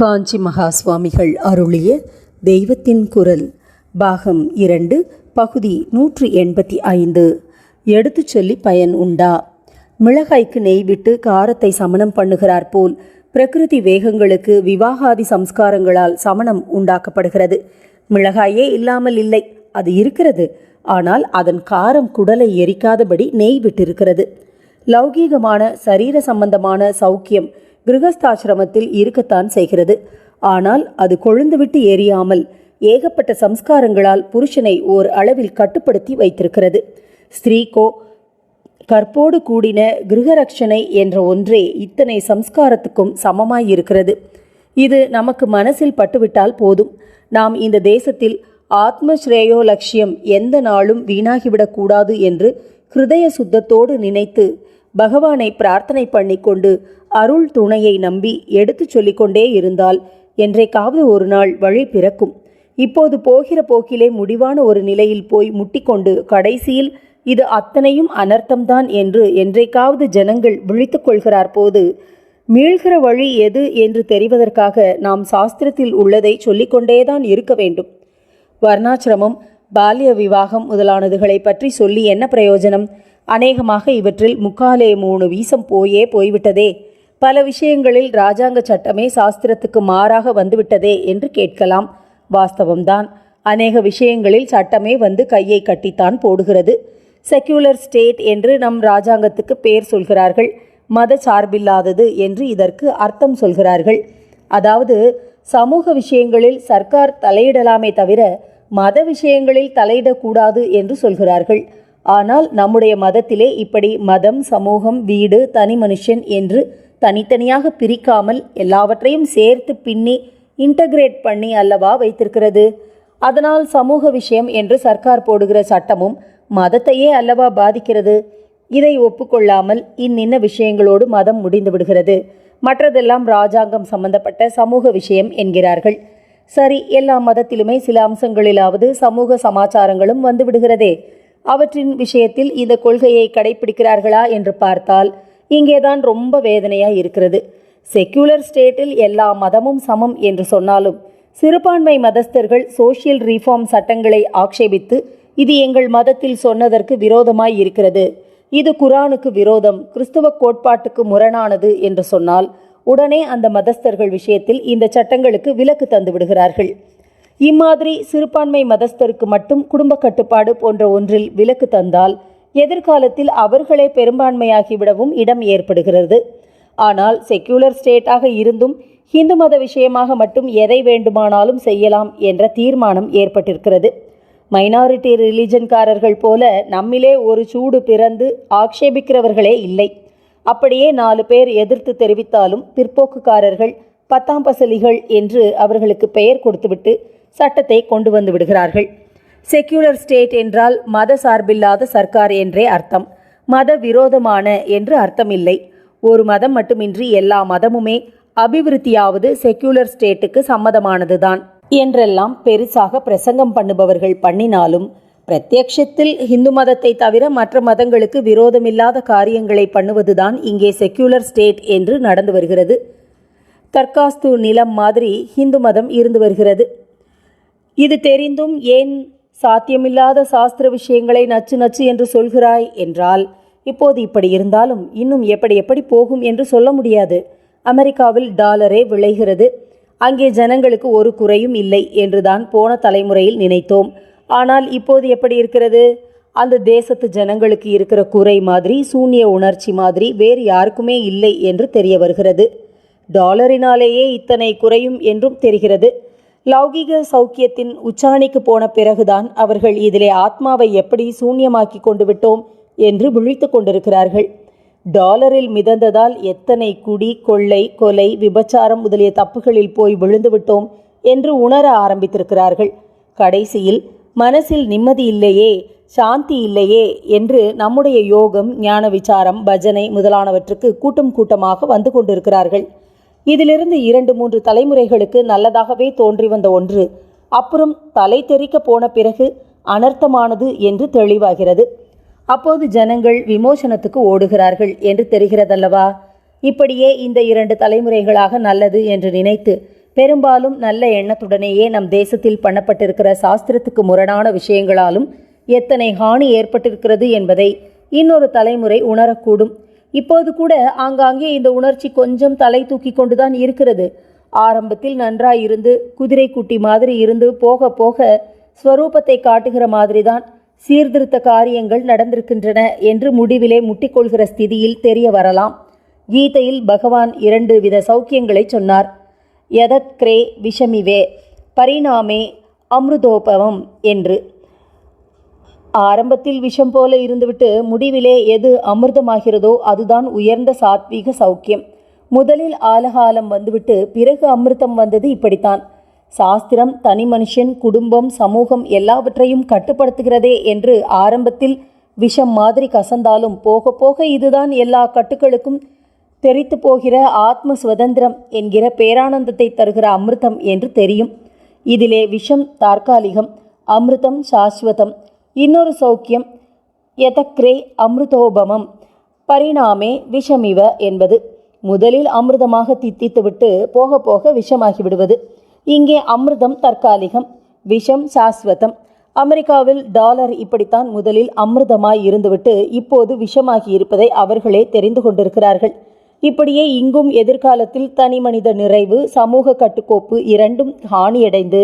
காஞ்சி மகா சுவாமிகள் அருளிய தெய்வத்தின் குரல் பாகம் இரண்டு பகுதி நூற்றி எண்பத்தி ஐந்து. எடுத்துச் சொல்லி பயன் உண்டா? மிளகாய்க்கு நெய் விட்டு காரத்தை சமணம் பண்ணுகிறார் போல் பிரகிருதி வேகங்களுக்கு விவாகாதி சம்ஸ்காரங்களால் சமணம் உண்டாக்கப்படுகிறது. மிளகாயே இல்லாமல் இல்லை அது இருக்கிறது. ஆனால் அதன் காரம் குடலை எரிக்காதபடி நெய் விட்டிருக்கிறது. லௌகீகமான சரீர சம்பந்தமான சௌக்கியம் கிரகஸ்தாசிரமத்தில் இருக்கத்தான் செய்கிறது. ஆனால் அது கொழுந்துவிட்டு எரியாமல் ஏகப்பட்ட சம்ஸ்காரங்களால் புருஷனை ஓர் அளவில் கட்டுப்படுத்தி வைத்திருக்கிறது. ஸ்திரீக்கோ கற்போடு கூடின கிருகரட்சணை என்ற ஒன்றே இத்தனை சம்ஸ்காரத்துக்கும் சமமாயிருக்கிறது இது நமக்கு மனசில் பட்டுவிட்டால் போதும். நாம் இந்த தேசத்தில் ஆத்ம ஸ்ரேயோ லட்சியம் எந்த நாளும் வீணாகிவிடக்கூடாது என்று ஹிருதய சுத்தத்தோடு நினைத்து பகவானை பிரார்த்தனை பண்ணிக்கொண்டு அருள் துணையை நம்பி எடுத்துச் சொல்லிக்கொண்டே இருந்தால் என்றைக்காவது ஒரு நாள் வழி பிறக்கும். இப்போது போகிற போக்கிலே முடிவான ஒரு நிலையில் போய் முட்டிக்கொண்டு கடைசியில் இது அத்தனையும் அனர்த்தம்தான் என்று என்றைக்காவது ஜனங்கள் விழித்துக் கொள்கிறார் போது மீள்கிற வழி எது என்று தெரிவதற்காக நாம் சாஸ்திரத்தில் உள்ளதை சொல்லிக்கொண்டேதான் இருக்க வேண்டும். வர்ணாசிரமம் பால்ய விவாகம் முதலானதுகளை பற்றி சொல்லி என்ன பிரயோஜனம்? அநேகமாக இவற்றில் முக்காலே மூணு வீசம் போயே போய்விட்டதே. பல விஷயங்களில் ராஜாங்க சட்டமே சாஸ்திரத்துக்கு மாறாக வந்துவிட்டதே என்று கேட்கலாம். வாஸ்தவம்தான். அநேக விஷயங்களில் சட்டமே வந்து கையை கட்டித்தான் போடுகிறது. செக்யூலர் ஸ்டேட் என்று நம் ராஜாங்கத்துக்கு பேர் சொல்கிறார்கள். மத சார்பில்லாதது என்று இதற்கு அர்த்தம் சொல்கிறார்கள். அதாவது சமூக விஷயங்களில் சர்க்கார் தலையிடலாமே தவிர மத விஷயங்களில் தலையிடக்கூடாது என்று சொல்கிறார்கள். ஆனால் நம்முடைய மதத்திலே இப்படி மதம் சமூகம் வீடு தனி மனுஷன் என்று தனித்தனியாக பிரிக்காமல் எல்லாவற்றையும் சேர்த்து பின்னி இன்டகிரேட் பண்ணி அல்லவா வைத்திருக்கிறது? அதனால் சமூக விஷயம் என்று சர்க்கார் போடுகிற சட்டமும் மதத்தையே அல்லவா பாதிக்கிறது? இதை ஒப்புக்கொள்ளாமல் இன்னின்ன விஷயங்களோடு மதம் முடிந்து விடுகிறது. மற்றதெல்லாம் ராஜாங்கம் சம்பந்தப்பட்ட சமூக விஷயம் என்கிறார்கள். சரி எல்லா மதத்திலுமே சில அம்சங்களிலாவது சமூக சமாச்சாரங்களும் வந்து விடுகிறதே. அவற்றின் விஷயத்தில் இந்த கொள்கையை கடைபிடிக்கிறார்களா என்று பார்த்தால் இங்கேதான் ரொம்ப வேதனையாக இருக்கிறது. செக்யூலர் ஸ்டேட்டில் எல்லா மதமும் சமம் என்று சொன்னாலும் சிறுபான்மை மதஸ்தர்கள் சோஷியல் ரீஃபார்ம் சட்டங்களை ஆக்ஷேபித்து இது எங்கள் மதத்தில் சொன்னதற்கு விரோதமாய் இருக்கிறது. இது குரானுக்கு விரோதம் கிறிஸ்துவ கோட்பாட்டுக்கு முரணானது என்று சொன்னால் உடனே அந்த மதஸ்தர்கள் விஷயத்தில் இந்த சட்டங்களுக்கு விலக்கு தந்து விடுகிறார்கள் இம்மாதிரி சிறுபான்மை மதஸ்தருக்கு மட்டும் குடும்ப கட்டுப்பாடு போன்ற ஒன்றில் விலக்கு தந்தால் எதிர்காலத்தில் அவர்களே பெரும்பான்மையாகிவிடவும் இடம் ஏற்படுகிறது. ஆனால் செக்யூலர் ஸ்டேட்டாக இருந்தும் ஹிந்து மத விஷயமாக மட்டும் எதை வேண்டுமானாலும் செய்யலாம் என்ற தீர்மானம் ஏற்பட்டிருக்கிறது. மைனாரிட்டி ரிலிஜன்காரர்கள் போல நம்மிலே ஒரு சூடு பிறந்து ஆக்ஷேபிக்கிறவர்களே இல்லை. அப்படியே நாலு பேர் எதிர்த்து தெரிவித்தாலும் பிற்போக்குக்காரர்கள் பத்தாம் பசலிகள் என்று அவர்களுக்கு பெயர் கொடுத்துவிட்டு சட்டத்தை கொண்டு வந்து விடுகிறார்கள். செக்யூலர் ஸ்டேட் என்றால் மத சார்பில்லாத சர்க்கார் என்றே அர்த்தம். மத விரோதமான என்று அர்த்தமில்லை. ஒரு மதம் மட்டுமின்றி எல்லா மதமுமே அபிவிருத்தியாவது செக்யூலர் ஸ்டேட்டுக்கு சம்மதமானதுதான். என்றெல்லாம் பெருசாக பிரசங்கம் பண்ணுபவர்கள் பண்ணினாலும் பிரத்யக்ஷத்தில் இந்து மதத்தை தவிர மற்ற மதங்களுக்கு விரோதமில்லாத காரியங்களை பண்ணுவதுதான் இங்கே செக்யூலர் ஸ்டேட் என்று நடந்து வருகிறது. தற்காஸ்து நிலம் மாதிரி இந்து மதம் இருந்து வருகிறது. இது தெரிந்தும் ஏன் சாத்தியமில்லாத சாஸ்திர விஷயங்களை நச்சு நச்சு என்று சொல்கிறாய் என்றால் இப்போது இப்படி இருந்தாலும் இன்னும் எப்படி எப்படி போகும் என்று சொல்ல முடியாது. அமெரிக்காவில் டாலரே விளைகிறது. அங்கே ஜனங்களுக்கு ஒரு குறையும் இல்லை என்றுதான் போன தலைமுறையில் நினைத்தோம். ஆனால் இப்போது எப்படி இருக்கிறது? அந்த தேசத்து ஜனங்களுக்கு இருக்கிற குறை மாதிரி சூன்ய உணர்ச்சி மாதிரி வேறு யாருக்குமே இல்லை என்று தெரிய வருகிறது. டாலரினாலேயே இத்தனை குறையும் என்றும் தெரிகிறது. லௌகிக சௌக்கியத்தின் உச்சாணிக்கு போன பிறகுதான் அவர்கள் இதிலே ஆத்மாவை எப்படி சூன்யமாக்கி கொண்டு விட்டோம் என்று விழித்து கொண்டிருக்கிறார்கள். டாலரில் மிதந்ததால் எத்தனை குடி கொள்ளை கொலை விபச்சாரம் முதலிய தப்புகளில் போய் விழுந்து விட்டோம் என்று உணர ஆரம்பித்திருக்கிறார்கள். கடைசியில் மனசில் நிம்மதி இல்லையே சாந்தி இல்லையே என்று நம்முடைய யோகம் ஞான விசாரம் பஜனை முதலானவற்றுக்கு கூட்டம் கூட்டமாக வந்து கொண்டிருக்கிறார்கள். இதிலிருந்து இரண்டு மூன்று தலைமுறைகளுக்கு நல்லதாகவே தோன்றி வந்த ஒன்று. அப்புறம் தலை தெறிக்க போன பிறகு அனர்த்தமானது என்று தெளிவாகிறது. அப்போது ஜனங்கள் விமோசனத்துக்கு ஓடுகிறார்கள் என்று தெரிகிறதல்லவா? இப்படியே இந்த இரண்டு தலைமுறைகளாக நல்லது என்று நினைத்து பெரும்பாலும் நல்ல எண்ணத்துடனேயே நம் தேசத்தில் பண்ணப்பட்டிருக்கிற சாஸ்திரத்துக்கு முரணான விஷயங்களாலும் எத்தனை ஹானி ஏற்பட்டிருக்கிறது என்பதை இன்னொரு தலைமுறை உணரக்கூடும். இப்போது கூட ஆங்காங்கே இந்த உணர்ச்சி கொஞ்சம் தலை தூக்கி கொண்டுதான் இருக்கிறது. ஆரம்பத்தில் நன்றாய் இருந்து குதிரை குட்டி மாதிரி இருந்து போக போக ஸ்வரூபத்தை காட்டுகிற மாதிரிதான் சீர்திருத்த காரியங்கள் நடந்திருக்கின்றன என்று முடிவிலே முட்டிக்கொள்கிற ஸ்திதியில் தெரிய வரலாம். கீதையில் பகவான் இரண்டு வித சௌக்கியங்களை சொன்னார். யதத்க்ரே விஷமிவே பரிணாமே அமிர்தோபவம் என்று. ஆரம்பத்தில் விஷம் போல இருந்துவிட்டு முடிவிலே எது அமிர்தமாகிறதோ அதுதான் உயர்ந்த சாத்வீக சௌக்கியம். முதலில் ஆலகாலம் வந்துவிட்டு பிறகு அமிர்தம் வந்தது இப்படித்தான். சாஸ்திரம் தனி மனுஷன் குடும்பம் சமூகம் எல்லாவற்றையும் கட்டுப்படுத்துகிறதே என்று ஆரம்பத்தில் விஷம் மாதிரி கசந்தாலும் போக போக இதுதான் எல்லா கட்டுக்களுக்கும் தெரித்து போகிற ஆத்ம சுதந்திரம் என்கிற பேரானந்தத்தை தருகிற அமிர்தம் என்று தெரியும். இதிலே விஷம் தற்காலிகம் அமிர்தம் சாஸ்வதம் இன்னொரு சௌக்கியம் எதக்ரே அமிர்தோபமம். பரிணாமே விஷமிவ என்பது. முதலில் அமிர்தமாக தித்தித்துவிட்டு போக போக விஷமாகி விடுவது இங்கே அமிர்தம் தற்காலிகம் விஷம் சாஸ்வதம். அமெரிக்காவில் டாலர் இப்படித்தான் முதலில் அமிர்தமாய் இருந்துவிட்டு இப்போது விஷமாகி இருப்பதை அவர்களே தெரிந்து கொண்டிருக்கிறார்கள். இப்படியே இங்கும் எதிர்காலத்தில் தனிமனித நிறைவு சமூக கட்டுக்கோப்பு இரண்டும் ஹானியடைந்து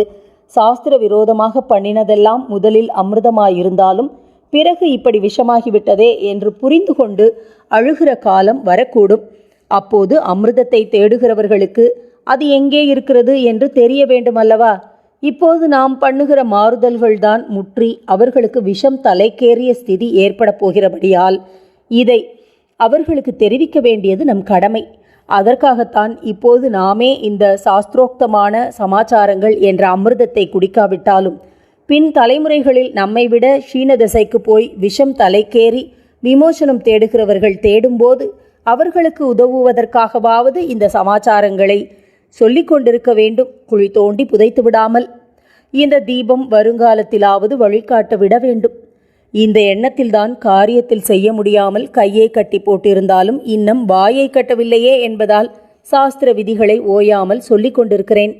சாஸ்திர விரோதமாக பண்ணினதெல்லாம் முதலில் அமிர்தமாயிருந்தாலும் பிறகு இப்படி விஷமாகிவிட்டதே என்று புரிந்து கொண்டு அழுகிற காலம் வரக்கூடும். அப்போது அமிர்தத்தை தேடுகிறவர்களுக்கு அது எங்கே இருக்கிறது என்று தெரிய வேண்டுமல்லவா? இப்போது நாம் பண்ணுகிற மாறுதல்கள்தான் முற்றி அவர்களுக்கு விஷம் தலைக்கேறிய ஸ்திதி ஏற்பட போகிறபடியால். இதை அவர்களுக்கு தெரிவிக்க வேண்டியது நம் கடமை. அதற்காகத்தான் இப்போது நாமே இந்த சாஸ்திரோக்தமான சமாச்சாரங்கள் என்ற அமிர்தத்தை குடிக்காவிட்டாலும் பின் தலைமுறைகளில் நம்மை விட சீன திசைக்கு போய் விஷம் தலைக்கேறி விமோசனம் தேடுகிறவர்கள் தேடும்போது அவர்களுக்கு உதவுவதற்காகவாவது இந்த சமாச்சாரங்களை சொல்லிக் கொண்டிருக்க வேண்டும். குழி தோண்டி புதைத்து விடாமல் இந்த தீபம் வருங்காலத்திலாவது வழிகாட்ட விட வேண்டும். இந்த எண்ணத்தில்தான் காரியத்தில் செய்ய முடியாமல் கையை கட்டி போட்டிருந்தாலும் இன்னும் வாயை கட்டவில்லையே என்பதால் சாஸ்திர விதிகளை ஓயாமல் சொல்லிக் கொண்டிருக்கிறேன்.